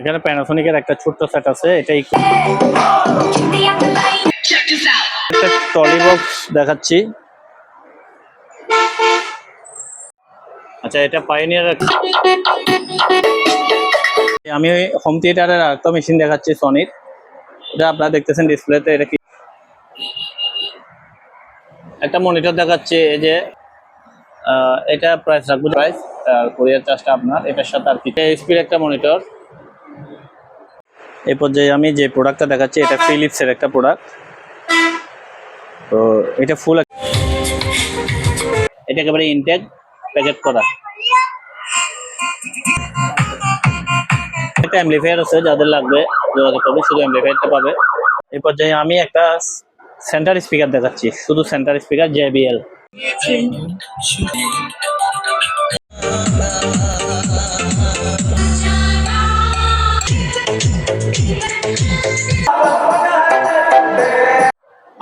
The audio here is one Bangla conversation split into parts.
এখানে প্যানাসোনিকের একটা ছোট্ট সেট আছে, এটাই একটা টলি বক্স দেখাচ্ছি। আচ্ছা এটা পাইনিয়ার আমি হোম থিয়েটারের আরেকটা মেশিন দেখাচ্ছি সনির এটা আপনারা দেখতেছেন ডিসপ্লেতে, এটা কি? একটা মনিটর দেখাচ্ছে, এই যে এটা প্রাইস রাখব প্রাইস কোরিয়ার চার্জটা আপনার, এটার সাথে আর কি। এইচপির একটা মনিটর। এই পর্যায়ে আমি যে প্রোডাক্টটা দেখাচ্ছি, এটা ফিলিপসের একটা প্রোডাক্ট তো এটা ফুল এটা একেবারে ইনটেক প্যাকেট করা। একটা অ্যাম্পলিফায়ার আছে যাদের লাগবে, যোগাযোগ করবে, শুধু অ্যাম্পলিফায়ারটা পাবে। এই পর্যায়ে আমি একটা সেন্টার স্পিকার দেখাচ্ছি, শুধু সেন্টার স্পিকার জেবিএল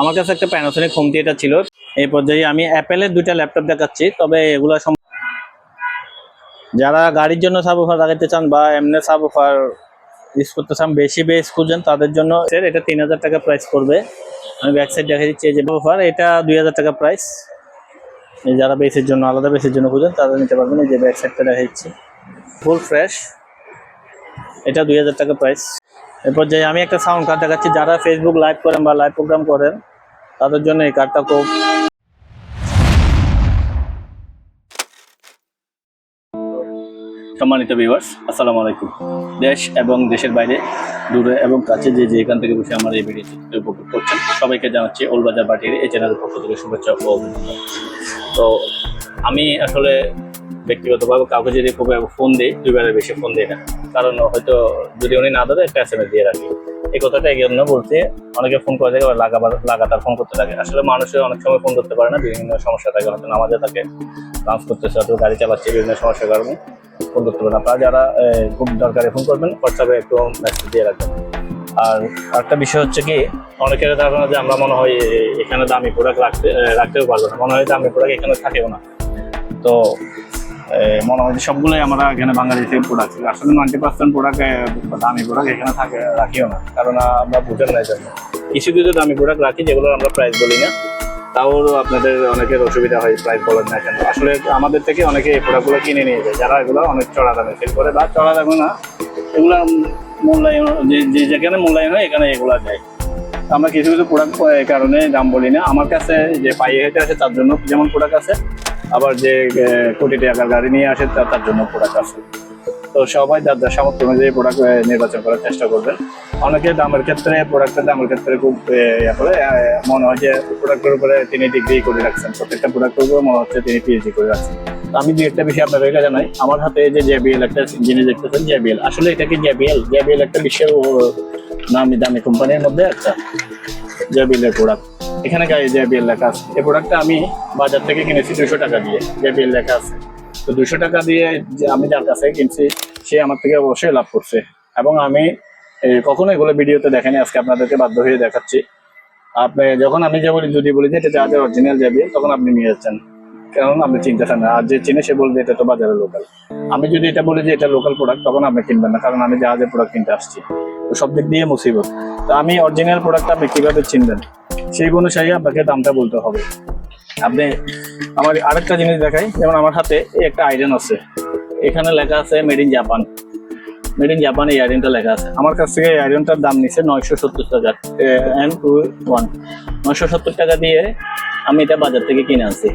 আমার কাছে একটা প্যানাসোনিক হোম থিয়েটার ছিল। এই পর্যায়ে আমি অ্যাপেলের দুইটা ল্যাপটপ দেখাচ্ছি, তবে এগুলো যারা গাড়ির জন্য সাব অফার লাগাতে চান বা এমনি সাব অফার ইউজ করতে চান, বেশি বেস খুঁজছেন তাদের জন্য এর এটা তিন হাজার টাকা প্রাইস করবে আমি ব্যাক সাইড দেখা দিচ্ছি যে অফার এটা দুই হাজার টাকা প্রাইস যারা বেসের জন্য, আলাদা বেসের জন্য খুঁজেন তারা নিতে পারবেন, এই যে ব্যাক সাইডটা দেখা দিচ্ছি। ফুল ফ্রেশ এটা দুই হাজার টাকা প্রাইস এরপর যে আমি একটা সাউন্ড কার্ড দেখাচ্ছি, যারা ফেসবুক লাইভ করেন বা লাইভ প্রোগ্রাম করেন, তাদের জন্য এই কার্ডটা খুব সম্মানিত ভিউয়ার্স আসসালামু আলাইকুম। দেশ এবং দেশের বাইরে, দূরে এবং কাছে যে যে এখান থেকে বসে আমার এই ভিডিওটি উপভোগ করছেন, সবাইকে জানাচ্ছি ওলবাজার বাটির এই চ্যানেলের পক্ষ থেকে শুভেচ্ছা ও অভিনন্দন। তো আমি আসলে ব্যক্তিগতভাবে কাউকে যদি খুব ফোন দিই, দুইবারের বেশি ফোন দিই না। কারণ হয়তো যদি উনি না ধরে, একটা এস এম এস দিয়ে রাখি। এই কথাটা এই জন্য বলতে অনেকে ফোন করে থাকে, লাগাবার, লাগাতার ফোন করতে থাকে। আসলে মানুষের অনেক সময় ফোন করতে পারে না, বিভিন্ন সমস্যা থাকে, হয়তো নামাজে থাকে ডান্স করতেছে হয়তো গাড়ি চালাচ্ছে, বিভিন্ন সমস্যার কারণে। ফোন করতে পারেন আপনারা যারা খুব দরকারে ফোন করবেন, হোয়াটসঅ্যাপে একটু মেসেজ দিয়ে রাখবেন। আর একটা বিষয় হচ্ছে কি, অনেকের ধারণা যে আমরা মনে হয় এখানে দামি প্রোডাক্ট রাখতে রাখতেও পারব না। মনে হয় দামি প্রোডাক্ট এখানে থাকেও না। তো মনে হয় যে সবগুলোই আমরা এখানে বাঙালি থেকে প্রোডাক্ট আসলে নাইনটি পার্সেন্ট প্রোডাক্ট দামি প্রোডাক্ট এখানে থাকে, রাখিও না। কারণ আমরা বুঝেন না এই জন্য কিছু কিছু দামি প্রোডাক্ট রাখি, যেগুলো আমরা প্রাইস বলি না। তাও আপনাদের অনেকের অসুবিধা হয়, প্রায় বলেন না কেন। আসলে আমাদের থেকে অনেকে এই প্রোডাক্টগুলো কিনে নিয়ে যায়, যারা এগুলো অনেক চড়া দামে সেল করে বা চড়া দামে না, এগুলো মূল্যায়ন, যে যেখানে মূল্যায়ন হয় এখানে এগুলো যায় আমরা কিছু কিছু প্রোডাক্ট এই কারণে দাম বলি না। আমার কাছে যে পাইয়ে হেঁটে আসে তার জন্য যেমন প্রোডাক্ট আছে, আবার যে কোটি টাকার গাড়ি নিয়ে আসে তার জন্য প্রোডাক্ট আছে। তো সবাই যার যার সামর্থ্য অনুযায়ী প্রোডাক্ট নির্বাচন করার চেষ্টা করবেন অনেকে দামের ক্ষেত্রে প্রোডাক্টের দামের ক্ষেত্রে খুব করে মনে হয় যে প্রোডাক্টের উপরে তিনি ডিগ্রি করে রাখছেন। প্রত্যেকটা প্রোডাক্টের উপরে মনে হচ্ছে তিনি পিএইচডি করে রাখছেন। আমি দু একটা বিষয় আপনাদেরকে জানাই। আমার হাতে যে জেবিএল একটা জিনিস দেখতেছেন জেবিএল আসলে এটা কি জেবিএল জেবিএল একটা বিশ্বের নামি দামি কোম্পানির মধ্যে একটা জেবিএল এর প্রোডাক্ট এখানে গায়ে জেবিএল লেখা আছে। এই প্রোডাক্টটা আমি বাজার থেকে কিনেছি দুশো টাকা দিয়ে। জেবিএল লেখা আছে। তো দুশো টাকা দিয়ে যে আমি যার কাছে কিনছি, সে আমার থেকে অবশ্যই লাভ করছে। এবং আমি কখনো এগুলো ভিডিওতে দেখেনি, আজকে আপনাদেরকে বাধ্য হয়ে দেখাচ্ছি। আপনি, যখন আমি যে বলি, যদি বলি যে এটা যাদের অরিজিনাল যাবে, তখন আপনি নিয়ে যাচ্ছেন। কারণ আপনি চিনতেছেন না। আর যে চিনে, সে বলবে এটা তো বাজারে লোকাল আমি যদি এটা বলি যে এটা লোকাল প্রোডাক্ট তখন আপনি কিনবেন না, কারণ আমি জাহাজের প্রোডাক্ট কিনতে আসছি। তো সব দিক দিয়ে মুসিবত। তো আমি অরিজিনাল প্রোডাক্ট আপনি কীভাবে চিনবেন? সেই অনুযায়ী আপনাকে দামটা বলতে হবে। আপনি আমার আরেকটা জিনিস দেখাই, যেমন আমার হাতে একটা আয়রন আছে। এখানে লেখা আছে made in Japan made in Japan এই আয়রনটা লেখা আছে। আমার কাছ থেকে এই আয়রনটার দাম নিচ্ছে নয়শো সত্তর টাকা। এন টু ওয়ান নয়শো সত্তর টাকা দিয়ে আমি এটা বাজার থেকে কিনে আনছি।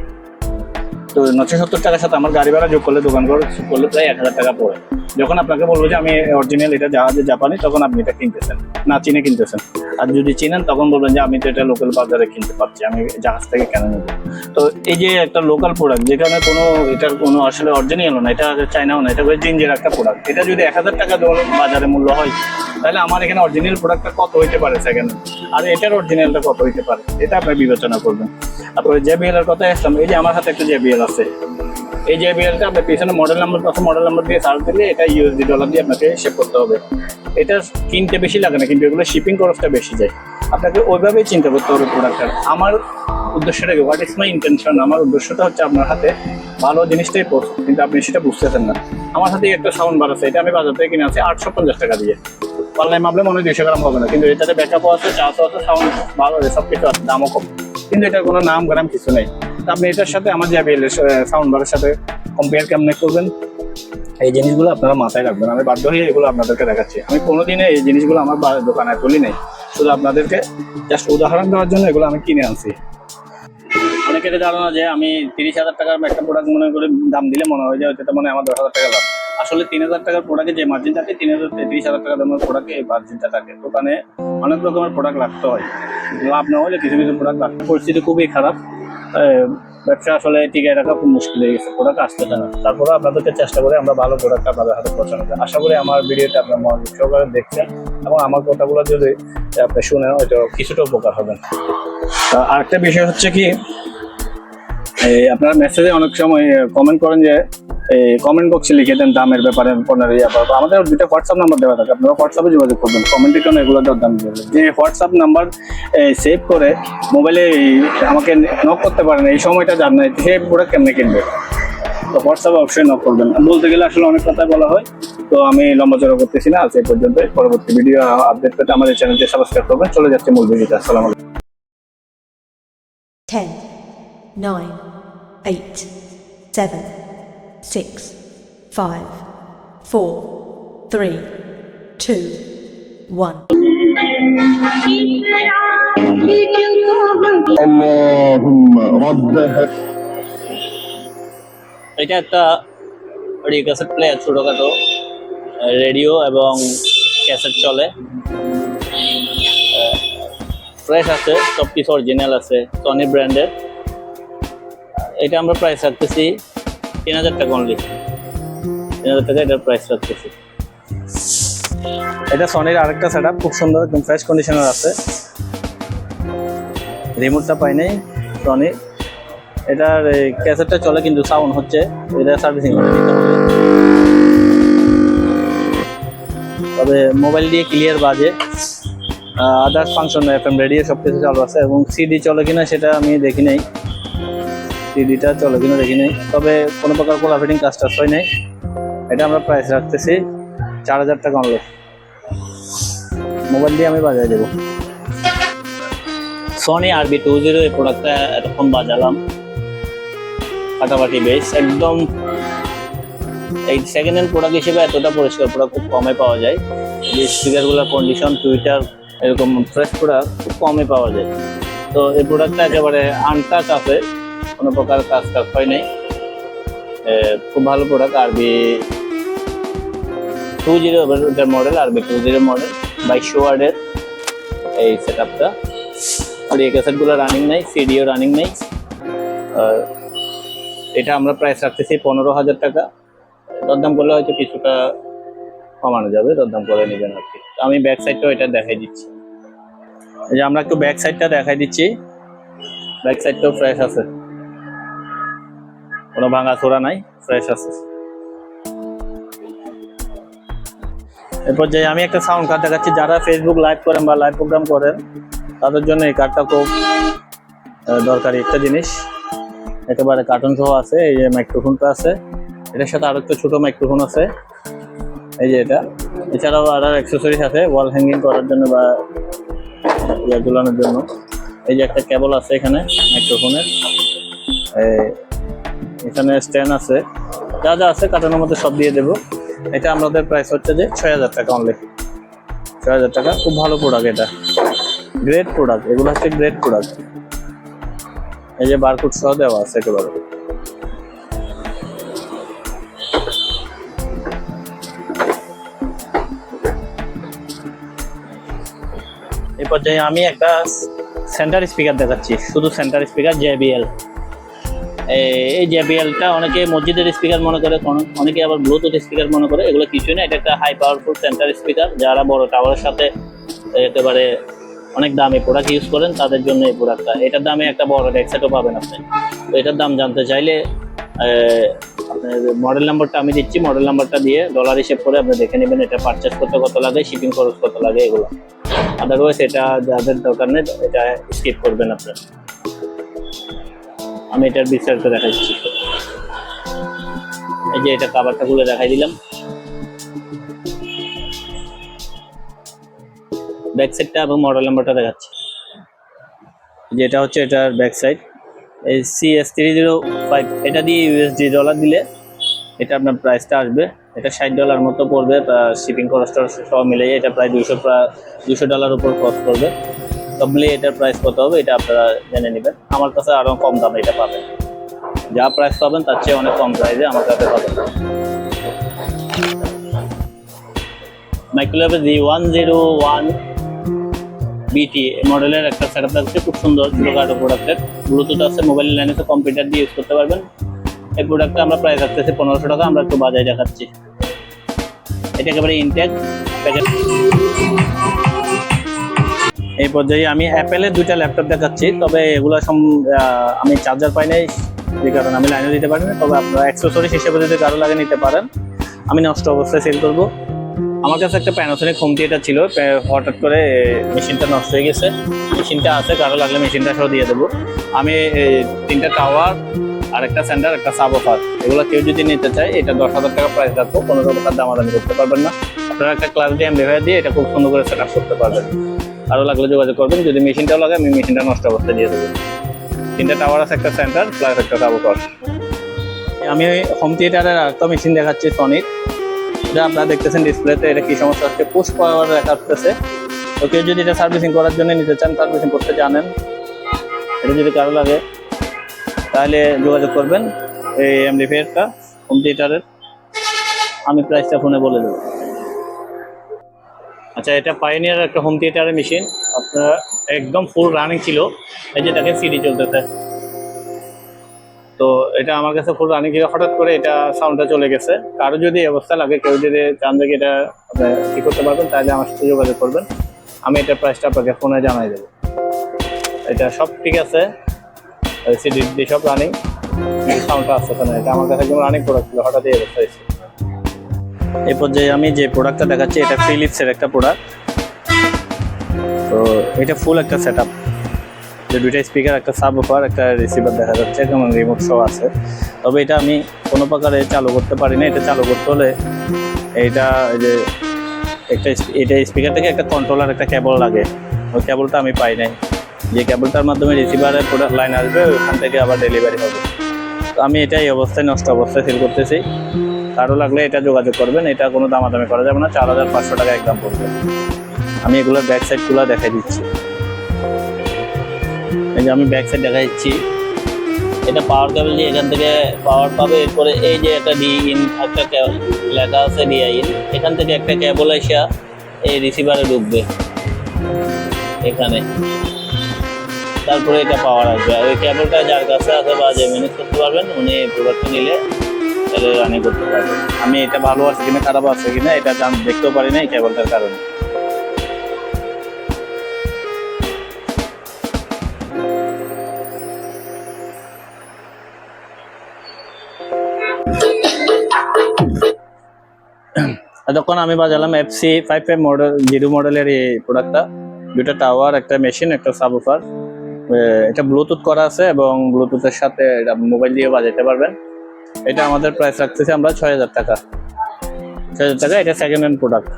তো নয়শো সত্তর টাকার সাথে আমার গাড়ি ভাড়া যোগ করলে দোকান যোগ করলে প্রায় এক হাজার টাকা পড়ে। যখন আপনাকে বলব যে আমি অরিজিনাল এটা জাহাজে জাপানি, তখন আপনি এটা কিনতেছেন। না, চিনে কিনতেছেন। আর যদি চিনেন, তখন বলবেন যে আমি তো এটা লোকাল বাজারে কিনতে পারছি, আমি জাহাজ থেকে কেন নেব। তো এই যে একটা লোকাল প্রোডাক্ট যেখানে কোনো এটার কোনো আসলে অরিজিনাল না, এটা চাইনাও না, এটা জিঞ্জের একটা প্রোডাক্ট এটা যদি এক হাজার টাকা বাজারে মূল্য হয়, তাহলে আমার এখানে অরিজিনাল প্রোডাক্টটা কত হইতে পারে সেকেন্ড আর এটার অরিজিনালটা কত হইতে পারে? এটা আপনি বিবেচনা করবেন। তারপরে জেবিএল এর কথা আসলাম। এই যে আমার হাতে একটা জেবিএল আছে। এই জেবিএলটা আপনার পিছনে মডেল নাম্বার আছে মডেল নাম্বার দিয়ে সার্চ দিলে এটা ইউএসডি ডলার দিয়ে আপনাকে সেভ করতে হবে। এটা কিনতে বেশি লাগে না, কিন্তু এগুলো শিপিং খরচটা বেশি যায়। আপনাকে ওইভাবেই চিন্তা করতে হবে প্রোডাক্টের আমার উদ্দেশ্যটা কি? হোয়াট ইজ মাই ইন্টেনশন আমার উদ্দেশ্যটা হচ্ছে আপনার হাতে ভালো জিনিসটাই পড়ছে কিন্তু আপনি সেটা বুঝতেছেন না। আমার হাতে একটা সাউন্ড বার আছে, এটা আমি বাজার থেকে কিনে আছি আটশো পঞ্চাশ টাকা দিয়ে। অনলাইন মাপলে মনে হয় দুইশো গ্রাম হবে না, কিন্তু এটাতে ব্যাকআপও আছে চার্জও আছে সাউন্ড ভালো আছে সব কিছু আছে, দামও কম। কিন্তু এটার কোনো নাম গ্রাম কিছু নেই। আপনি এটার সাথে আমার যে সাউন্ড বারের সাথে কম্পেয়ার কেমনে করবেন? এই জিনিসগুলো আপনারা মাথায় রাখবেন। আমি বাধ্য হয়ে এগুলো আপনাদেরকে দেখাচ্ছি। আমি কোনোদিনে এই জিনিসগুলো আমার দোকানে তুলি নেই। শুধু আপনাদেরকে জাস্ট উদাহরণ দেওয়ার জন্য এগুলো আমি কিনে আনছি। অনেকের ধারণা যে আমি তিরিশ হাজার টাকার একটা প্রোডাক্ট মনে করে দাম দিলে মনে হয় যে এটা মনে আমার দশ হাজার টাকা লাভ। আসলে তিন হাজার টাকার প্রোডাক্টে যে মার্জিন থাকে, তিন হাজার তিরিশ হাজার টাকা দামের প্রোডাক্টে এই মার্জিনটা থাকে। দোকানে অনেক রকমের প্রোডাক্ট রাখতে হয়। লাভ না হলে কিছু কিছু প্রোডাক্ট রাখতে পরিস্থিতি খুবই খারাপ। ব্যবসা আসলে টিকায় রাখা খুব মুশকিল হয়ে গেছে প্রোডাক্ট আসতে না। তারপরে আপনাদেরকে চেষ্টা করে আমরা ভালো প্রোডাক্ট আপনাদের হাতে পৌঁছানো যায় আশা করি আমার ভিডিওটা আপনার মনোযোগ সহকারে দেখছেন এবং আমার কথাগুলো যদি আপনি শুনেন, হয়তো কিছুটা উপকার হবেন আরেকটা বিষয় হচ্ছে কি আপনারা মেসেজে অনেক সময় কমেন্ট করেন যে কমেন্ট বক্সে লিখে দেন দামের ব্যাপারে পণ্যের ইয়ে ব্যাপারে। আমাদের দুটো হোয়াটসঅ্যাপ নাম্বার দেওয়া থাকে আপনারা হোয়াটসঅ্যাপে যোগাযোগ করবেন। কমেন্টে কেন এগুলো দেওয়ার দাম যে হোয়াটসঅ্যাপ নাম্বার সেভ করে মোবাইলে আমাকে নক করতে পারেন এই সময়টা জান নাই সে প্রোডাক্ট কেমনে কিনবে? তো হোয়াটসঅ্যাপে অবশ্যই নক করবেন। বলতে গেলে আসলে অনেক কথাই বলা হয় তো আমি লম্বা চড়া করতেছি না আজ এই পর্যন্ত পরবর্তী ভিডিও আপডেট পেতে আমাদের চ্যানেলটি সাবস্ক্রাইব করবেন। চলে যাচ্ছে মূল ভিডিওতে আসসালামু আলাইকুম। 10, 9, 8, 7, six, five, four, three, two, one. এটা একটা রিকাসেট প্লেয়ার ছোটখাটো রেডিও এবং ক্যাসেট চলে ফ্রেশ আছে সব কিছু অরিজিনাল আছে সনি ব্র্যান্ডের এটা আমরা প্রায় ছাড়তেছি তিন হাজার টাকা অনলি তিন হাজার টাকা এটার প্রাইস রাখতেছি। এটা সনির আরেকটা সেট খুব সুন্দর একদম ফ্রেশ কন্ডিশনার আছে। রিমোটটা পাই নাই সনির এটার ক্যাসেটটা চলে কিন্তু সাউন্ড হচ্ছে, এটা সার্ভিসিং তবে মোবাইল দিয়ে ক্লিয়ার বাজে। Others function F M radio সব কিছু চালু আছে এবং সিডি চলে কিনা সেটা আমি দেখি নাই। সিডিটা চলে কিনা দেখি নাই। তবে কোনো প্রকার কোলা ফিটিং কাজ টাজ হয় নাই। এটা আমরা প্রাইস রাখতেছি চার হাজার টাকা অনলি মোবাইল দিয়ে আমি বাজায় দেবো। সনি আরবি টু জিরো এই প্রোডাক্টটা এতক্ষণ বাজালাম। ফাটাফাটি বেশ। একদম এই সেকেন্ড হ্যান্ড প্রোডাক্ট হিসেবে এতটা পরিষ্কার প্রোডাক্ট খুব কমে পাওয়া যায়। যে স্পিকারগুলোর কন্ডিশন টুইটার এরকম ফ্রেশ প্রোডাক্ট খুব কমে পাওয়া যায়। তো এই প্রোডাক্টটা একেবারে আনটাচ আছে। কোনো প্রকার কাজ কাজ হয় নাই। খুব ভালো প্রোডাক্ট আরবি টু জিরো এটার model RB two zero model বাইশশো ওয়ার্ডের এই সেট আপটা আর এই ক্যাসেটগুলো রানিং নাই সিডিও রানিং নেই। এটা আমরা প্রাইস রাখতেছি পনেরো হাজার টাকা। দরদাম করলে হয়তো কিছুটা কমানো যাবে, দরদাম করে নেবেন আর কি। আমি ব্যাক সাইডটাও এটা দেখাই দিচ্ছি। যে আমরা একটু ব্যাক সাইডটা দেখাই দিচ্ছি। ব্যাক সাইডটাও ফ্রেশ আছে। কোনো ভাঙা চোরা নাই ফ্রেশ আছে। এরপর যে আমি একটা সাউন্ড কার্ড দেখাচ্ছি, যারা ফেসবুক লাইভ করেন বা লাইভ প্রোগ্রাম করেন, তাদের জন্য এই কার্ডটা খুব দরকারি একটা জিনিস। একেবারে কার্টুন সহ আছে, এই যে মাইক্রোফোনটা আছে, এটার সাথে আরও একটা ছোট মাইক্রোফোন আছে। এই যে এটা। এছাড়াও আর অ্যাক্সেসরিজ আছে ওয়াল হ্যাঙ্গিং করার জন্য বা ইয়ে ঝুলানোর জন্য। এই যে একটা কেবল আছে এখানে মাইক্রোফোনের এখানে স্ট্যান্ড আছে। যা যা আছে কাটানোর মধ্যে সব দিয়ে দেবো। এটা আমাদের প্রাইস হচ্ছে যে ছয় হাজার টাকা অনলি ছয় হাজার টাকা, খুব ভালো প্রোডাক্ট এটা। গ্রেট প্রোডাক্ট এগুলো হচ্ছে গ্রেট প্রোডাক্ট এই যে বারকোড সহ দেওয়া আছে একেবারে। এই পর্যায়ে আমি একটা সেন্টার স্পিকার দেখাচ্ছি, শুধু সেন্টার স্পিকার জেবিএল এই যে জেবিএলটা অনেকে মসজিদের স্পিকার মনে করে অনেকে আবার ব্লুটুথ স্পিকার মনে করে এগুলো কিছুই না এটা একটা হাই পাওয়ারফুল সেন্টার স্পিকার যারা বড় টাওয়ারের সাথে একেবারে অনেক দামি প্রোডাক্ট ইউজ করেন তাদের জন্য এই প্রোডাক্টটা এটার দামে একটা বড় হেডসেটও পাবেন আপনি। তো এটার দাম জানতে চাইলে আহ, মডেল নাম্বারটা আমি দিচ্ছি মডেল নাম্বারটা দিয়ে ডলার হিসেব করে আপনি দেখে নেবেন এটা পারচেস করতে কত লাগে শিপিং খরচ কত লাগে এগুলো। আদারওয়াইজ এটা যাদের দরকার নেই এটা স্কিপ করবেন আপনার আমি এটার বিস্তারিত দেখাচ্ছি। এই যে এটা কাবারটা খুলে দেখাই দিলাম। ব্যাক সাইডটা এবং মডেল নাম্বারটা দেখাচ্ছি। যেটা হচ্ছে এটার ব্যাক সাইড। এই C S three zero five এটা দিয়ে ইউএসডি ডলার দিলে এটা আপনার প্রাইসটা আসবে। এটা ষাট ডলার মতো পড়বে শিপিং খরচটা সব মিলে এটা প্রায় দুশো প্রায় দুশো ডলার উপর কস্ট করবে মিলিয়ে এটার প্রাইস কত হবে এটা আপনারা জেনে নেবেন। আমার কাছে আরও কম দামে এটা পাবেন। যা প্রাইস পাবেন তার চেয়ে অনেক কম প্রাইসে আমার কাছে পাবেন। Microwave G one zero one BT মডেলের একটা সেট আপ থাকছে খুব সুন্দর ছোটোখাটো প্রোডাক্টের ব্লুটুথ আছে মোবাইল লাইনে তো কম্পিউটার দিয়ে ইউজ করতে পারবেন। এই প্রোডাক্টটা আমরা প্রাইস রাখতেছি পনেরোশো টাকা, আমরা একটু বাজারে দেখাচ্ছি। এটা একেবারে ইনটেক প্যাকেট এই পর্যায়ে আমি অ্যাপেলের দুইটা ল্যাপটপ দেখাচ্ছি। তবে এগুলো আমি চার্জার পাই নাই। যে কারণে আমি লাইনে দিতে পারি না। তবে আপনারা অ্যাক্সেসরিজ হিসেবে যদি কারও লাগে নিতে পারেন, আমি নষ্ট অবস্থায় সেল করব। আমার কাছে একটা প্যানাসোনিক হোম থিয়েটার ছিল। হঠাৎ করে মেশিনটা নষ্ট হয়ে গেছে। মেশিনটা আছে, কারও লাগলে মেশিনটা সহ দিয়ে দেবো। আমি তিনটা টাওয়ার আর একটা সেন্টার একটা সাব অফার এগুলো কেউ যদি নিতে চায়, এটা দশ হাজার টাকা প্রাইস রাখব। পনেরো টাকার দামাদামি করতে পারবেন না। আপনারা একটা ক্লাস দিয়ে এমবিভাই দিয়ে এটা খুব সুন্দর করে সেট করতে পারবেন। আরও লাগলে যোগাযোগ করবেন। যদি মেশিনটাও লাগে, আমি মেশিনটা নষ্ট অবস্থায় দিয়ে দেবো। তিনটা টাওয়ার আছে, একটা সেন্টার প্লাস একটা অফার আমি হোম থিয়েটারের আরেকটা মেশিন দেখাচ্ছি সনির যা আপনারা দেখতেছেন ডিসপ্লেতে এটা কি সমস্যা হচ্ছে? পুশ পাওয়ার দেখাচ্ছে তো কেউ যদি এটা সার্ভিসিং করার জন্য নিতে চান সার্ভিসিং করতে জানেন। এটা যদি কারও লাগে, তাহলে যোগাযোগ করবেন। এই এমডিফায়ারটা হোম থিয়েটারের আমি প্রাইসটা ফোনে বলে দেবো। আচ্ছা এটা পাইনিয়ার একটা হোম থিয়েটারের মেশিন আপনার একদম ফুল রানিং ছিল। এই যে দেখেন সিডি চলতেছে। তো এটা আমার কাছে ফুল রানিং ছিল। হঠাৎ করে এটা সাউন্ডটা চলে গেছে। কারও যদি অবস্থা লাগে, কেউ যদি চান দেখে এটা আপনি করতে পারবেন, তাহলে আমার সাথে যোগাযোগ করবেন। আমি এটার প্রাইসটা আপনাকে ফোনে জানাই দেবো। এটা সব ঠিক আছে। সিডি সব রানিং সাউন্ডটা আসছে না এটা আমার কাছে একদম রানিং প্রোডাক্ট ছিল। হঠাৎ এই অবস্থা হয়েছে। এই পর্যায়ে আমি যে প্রোডাক্টটা দেখাচ্ছি, এটা ফিলিপসের একটা প্রোডাক্ট তো এটা ফুল একটা সেট আপ যে দুইটা স্পিকার একটা সাব অফার একটা রিসিভার দেখা যাচ্ছে এবং রিমোট শো আছে। তবে এটা আমি কোনো প্রকারে চালু করতে পারি না। এটা চালু করতে হলে এইটা যে একটা এটা স্পিকার থেকে একটা কন্ট্রোলার একটা কেবল লাগে। ওই কেবলটা আমি পাই নাই। যে কেবলটার মাধ্যমে রিসিভারের প্রোডাক্ট লাইন আসবে ওখান থেকে আবার ডেলিভারি হবে। তো আমি এটা এই অবস্থায়, নষ্ট অবস্থায় সেল করতেছি। কারও লাগলে এটা যোগাযোগ করবেন, এটা কোনো দামাদামি করা যাবে না, চার হাজার পাঁচশো টাকা একদম পড়বে। আমি এগুলোর ব্যাক সাইডগুলো দেখাই দিচ্ছি। এই যে আমি ব্যাক সাইড দেখা দিচ্ছি। এটা পাওয়ার কেবল দিয়ে এখান থেকে পাওয়ার পাবে, এরপরে এই যে একটা ডি ইন একটা লেখা আছে ডিআই ইন এখান থেকে একটা কেবল এসে এই রিসিভারে ঢুকবে। এখানে। তারপরে এটা পাওয়ার আসবে। আর ওই কেবলটা যার কাছে আছে বা যে ম্যানেজ করতে পারবেন, উনি প্রোডাক্টটা নিলে রানিং করতে পারবেন আমি এটা ভালো আছে কিনা, খারাপ আছে কিনা, এটা জান দেখতেও পারি না এই কেবলটার কারণে। তখন আমি বাজালাম FC five five model zero মডেলের এই প্রোডাক্টটা দুটা টাওয়ার একটা মেশিন একটা সাবুফার এটা ব্লুটুথ করা আছে এবং ব্লুটুথের সাথে এটা মোবাইল দিয়ে বাজাতে পারবেন। এটা আমাদের প্রাইস রাখতেছি আমরা ছয় হাজার টাকা। ছয় হাজার টাকা, এটা সেকেন্ড হ্যান্ড প্রোডাক্ট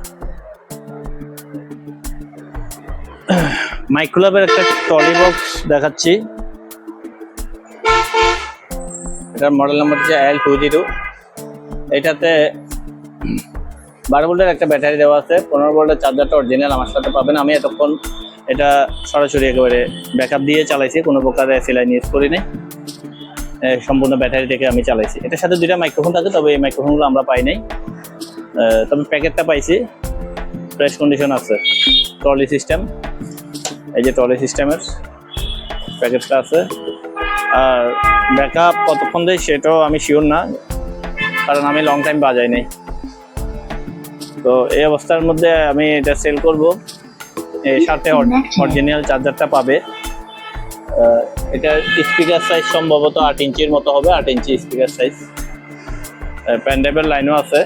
মাইক্রোলাভের একটা টলি বক্স দেখাচ্ছি। এটার মডেল নাম্বার হচ্ছে এল টু জিরো এটাতে বারো ভোল্টের একটা ব্যাটারি দেওয়া আছে। পনেরো ভোল্টের চার্জারটা অরিজিনাল আমার সাথে পাবেন। আমি এতক্ষণ এটা সরাসরি একেবারে ব্যাকআপ দিয়ে চালাইছি, কোনো প্রকারে সিলাইন ইউজ নাই সম্পূর্ণ ব্যাটারি থেকে আমি চালাইছি। এটার সাথে দুইটা মাইক্রোফোন থাকে তবে এই মাইক্রোফোনগুলো আমরা পাই নাই। তবে প্যাকেটটা পাইছি। ফ্রেশ কন্ডিশন আছে। ট্রলি সিস্টেম এই যে ট্রলি সিস্টেমের প্যাকেটটা আছে। আর ব্যাকআপ কতক্ষণ দেয় সেটাও আমি শিওর না কারণ আমি লং টাইম বাজাই নাই। তো এই অবস্থার মধ্যে আমি এটা সেল করব। এর সাথে অরিজিনাল চার্জারটা পাবে। এটার স্পিকার সাইজ সম্ভবত আট ইঞ্চির মতো হবে, আট ইঞ্চি স্পিকার সাইজ প্যান্ডেবের লাইনও আছে।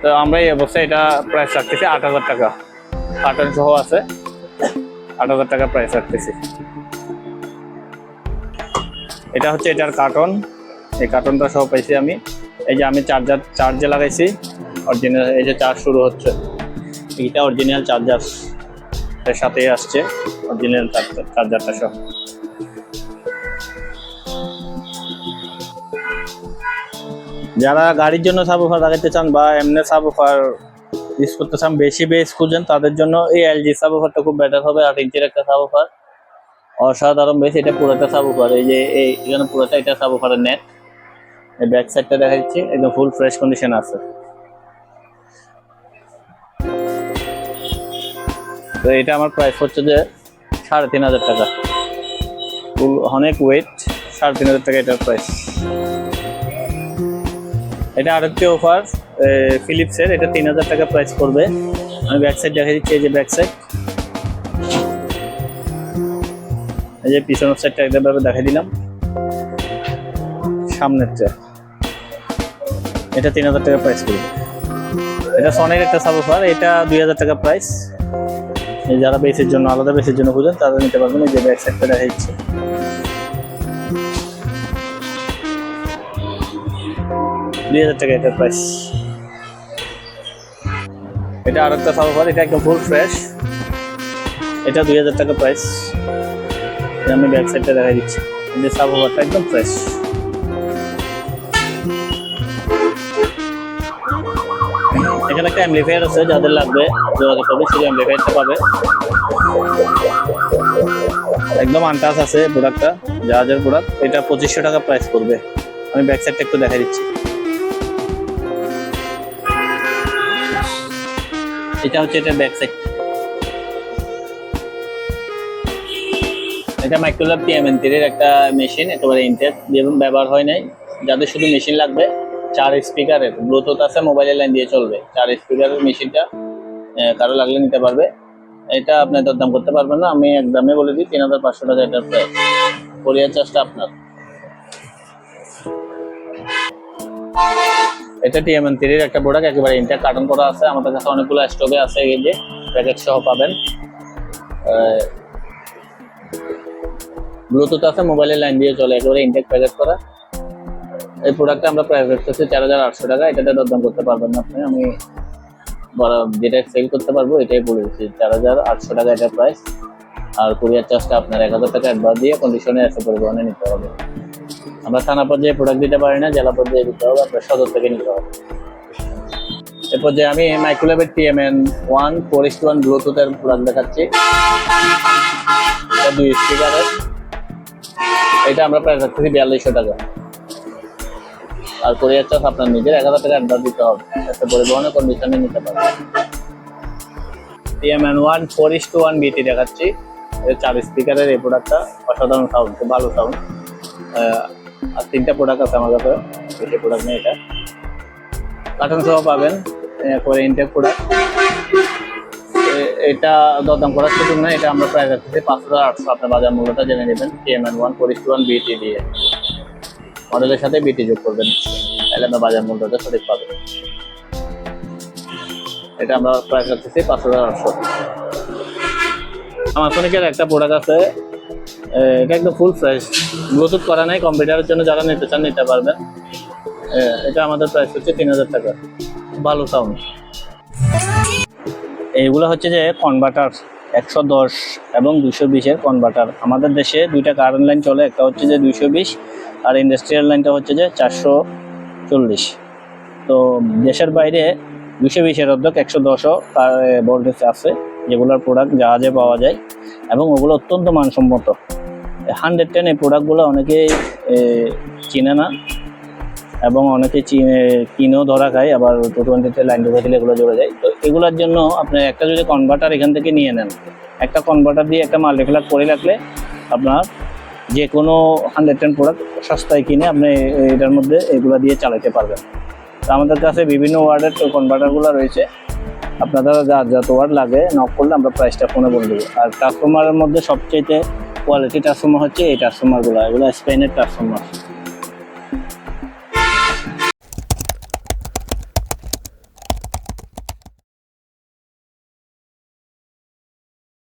তো আমরা এই অবস্থায় এটা প্রাইস রাখতেছি আট হাজার টাকা। কার্টন সহ আছে। আট হাজার টাকা প্রাইস রাখতেছি। এটা হচ্ছে এটার কার্টন এই কার্টনটা সহ পাইছি আমি। এই যে আমি চার্জার চার্জে লাগাইছি। অরিজিনাল এই যে চার্জ শুরু হচ্ছে। এইটা অরিজিনাল চার্জার এর সাথেই আসছে। অরিজিনাল চার্জারটা সহ। যারা গাড়ির জন্য সাবুফার লাগাইতে চান বা এমনি সাবুফার ইউজ করতে চান, বেশি বেস খুঁজেন, তাদের জন্য এই এলজি সাবুফারটা খুব বেটার হবে, আট ইঞ্চের একটা সাবুফার অসাধারণ বেশ, এটা পুরোটা সাবুফার এই যে এই এখানে পুরোটা এটা সাবুফারের নেট এই ব্যাক সাইডটা দেখা যাচ্ছে, একদম ফুল ফ্রেশ কন্ডিশন আছে। তো এটা আমার প্রাইস হচ্ছে যে সাড়ে তিন হাজার টাকা। ফুল অনেক ওয়েট সাড়ে তিন হাজার টাকা এটার প্রাইস এটা আরেকটি অফার ফিলিপসের এটা তিন হাজার টাকা প্রাইস করবে আমি ব্যাক সাইড দেখা দিচ্ছি, এই যে ব্যাক সাইড এই যে পিছনের সাইডটা একদমভাবে দেখা দিলাম। সামনেরটা। এটা তিন হাজার টাকা প্রাইস করবে এটা সনের একটা সাবওফার এটা দুই হাজার টাকা প্রাইস যারা বেসের জন্য, আলাদা বেসের জন্য খুঁজেন, তারা নিতে পারবেন। এই যে ব্যাক সাইডটা দেখা যাচ্ছে দুই হাজার টাকা এটার প্রাইস এটা আর একটা সাবওফার এটা একদম ফুল ফ্রেশ এটা দুই হাজার টাকা প্রাইস আমি দেখা দিচ্ছি। যে একদম ফ্রেশ এখানে একটা অ্যাম্পলিফায়ার আছে, যাদের লাগবে যোগাযোগ করবে শুধু অ্যাম্পলিফায়ারটা পাবে। একদম আনটাস আছে প্রোডাক্টটা জাহাজের প্রোডাক্ট এটা পঁচিশশো টাকা প্রাইস করবে আমি ব্যাক সাইডটা একটু দেখা দিচ্ছি। এটা হচ্ছে এটা ব্যাক সাইড এটা মাইক্রোল্যাব টিএমএন এর একটা মেশিন একেবারে ইনটেক যেরকম ব্যবহার হয় নাই, যাদের শুধু মেশিন লাগবে, চার স্পিকারের ব্লুটুথ আছে মোবাইলের লাইন দিয়ে চলবে। চার স্পিকারের মেশিনটা কারও লাগলে নিতে পারবে। এটা আপনি দরদাম করতে পারবেন না। আমি একদমই বলে দিই, তিন হাজার পাঁচশো টাকা এটার প্রাইস কোরিয়ার চার্জটা আপনার। এটা টিএমএন থ্রির একটা প্রোডাক্ট একেবারে ইন্টার কার্টন করা আছে। আমাদের কাছে অনেকগুলো স্টকে আছে এই যে প্যাকেট সহ পাবেন। ব্লুটুথ আছে মোবাইলের লাইন দিয়ে চলে, একেবারে ইনটেক প্যাকেট করা। এই প্রোডাক্টটা আমরা প্রাইস রাখতেছি চার হাজার আটশো টাকা। এটাতে দরদাম করতে পারবেন না আপনি। আমি যেটা সেল করতে পারব, এটাই বলে দিচ্ছি। চার হাজার আটশো টাকা এটা প্রাইস আর কুরিয়ার চার্জটা আপনার এক হাজার টাকা অ্যাডভান্স দিয়ে কন্ডিশনে এসে পরিবহনে নিতে হবে। আমরা থানা পর্যায়ে প্রোডাক্ট দিতে পারি না, জেলা পর্যায়ে দিতে হবে, আপনার সদর থেকে নিতে হবে। এরপর যে আমি মাইক্রোলেভের TMN one four east one ব্লুটুথের product দেখাচ্ছি। দুই স্পিকারের এটা আমরা প্রাইস রাখতেছি বিয়াল্লিশশো টাকা। আর কোরিয়ার চার্জ আপনার নিজের এক হাজার টাকা দিতে হবে। একটা পরিবহনের কন্ডিশনে নিতে পারবেন। TMN one four is two one BT দেখাচ্ছি। চার স্পিকারের এই প্রোডাক্টটা অসাধারণ সাউন্ড ভালো সাউন্ড আর তিনটা প্রোডাক্ট আছে আমার কাছে। বেশি প্রোডাক্ট নেই এটা। কার্টন সহ পাবেন করে ইনটেক প্রোডাক্ট এটা দরদাম করার সুযোগ না এটা আমরা প্রায় রাখতেছি পাঁচ হাজার আটশো। আপনার বাজার মূল্যটা জেনে নেবেন TMN one four is two one BT দিয়ে। মডেলের সাথে বিটি যোগ করবেন, তাহলে আমরা বাজার মূল্যটা সঠিক পাবেন। এটা আমরা প্রাইস রাখতেছি পাঁচ হাজার আটশো। আমার সোনিকের একটা প্রোডাক্ট আছে? এটা একদম ফুল প্রাইস ব্লুটুথ করা নাই কম্পিউটারের জন্য যারা নিতে চান, নিতে পারবেন। এটা আমাদের প্রাইস হচ্ছে তিন হাজার টাকা। ভালো সাউন্ড এইগুলো হচ্ছে যে কনভার্টার একশো দশ এবং দুশো বিশের কনভার্টার আমাদের দেশে দুইটা কারেন্ট লাইন চলে, একটা হচ্ছে যে দুইশো বিশ, আর ইন্ডাস্ট্রিয়াল লাইনটা হচ্ছে যে চারশো চল্লিশ। তো দেশের বাইরে দুশো বিশের অর্ধেক, একশো দশও তার ভোল্টেজ আছে, যেগুলোর প্রোডাক্ট জাহাজে পাওয়া যায়, এবং ওগুলো অত্যন্ত মানসম্মত। হান্ড্রেড টেন এই প্রোডাক্টগুলো অনেকে চিনে না এবং অনেকে চিনে, কিনেও ধরা খায়, আবার টু টোয়েন্টিতে লাইন ঢুকে দিলে এগুলো জড়ে যায়। তো এগুলোর জন্য আপনি একটা যদি কনভার্টার এখান থেকে নিয়ে নেন, একটা কনভার্টার দিয়ে একটা মাল্টিপ্লাগ করে রাখলে আপনার যে কোনো হান্ড্রেড টেন প্রোডাক্ট সস্তায় কিনে আপনি এটার মধ্যে এগুলো দিয়ে চালাতে পারবেন। তো আমাদের কাছে বিভিন্ন ওয়ার্ডের কনভার্টারগুলো রয়েছে। আপনাদের যা যত ওয়ার্ড লাগে নক করলে আমরা প্রাইসটা ফোনে বলে দেবো। আর কাস্টমারের মধ্যে সবচেয়ে কোয়ালিটি ট্রান্সফর্মার হচ্ছে এই ট্রান্সফর্মারগুলো এগুলো স্পেনের ট্রান্সফর্মার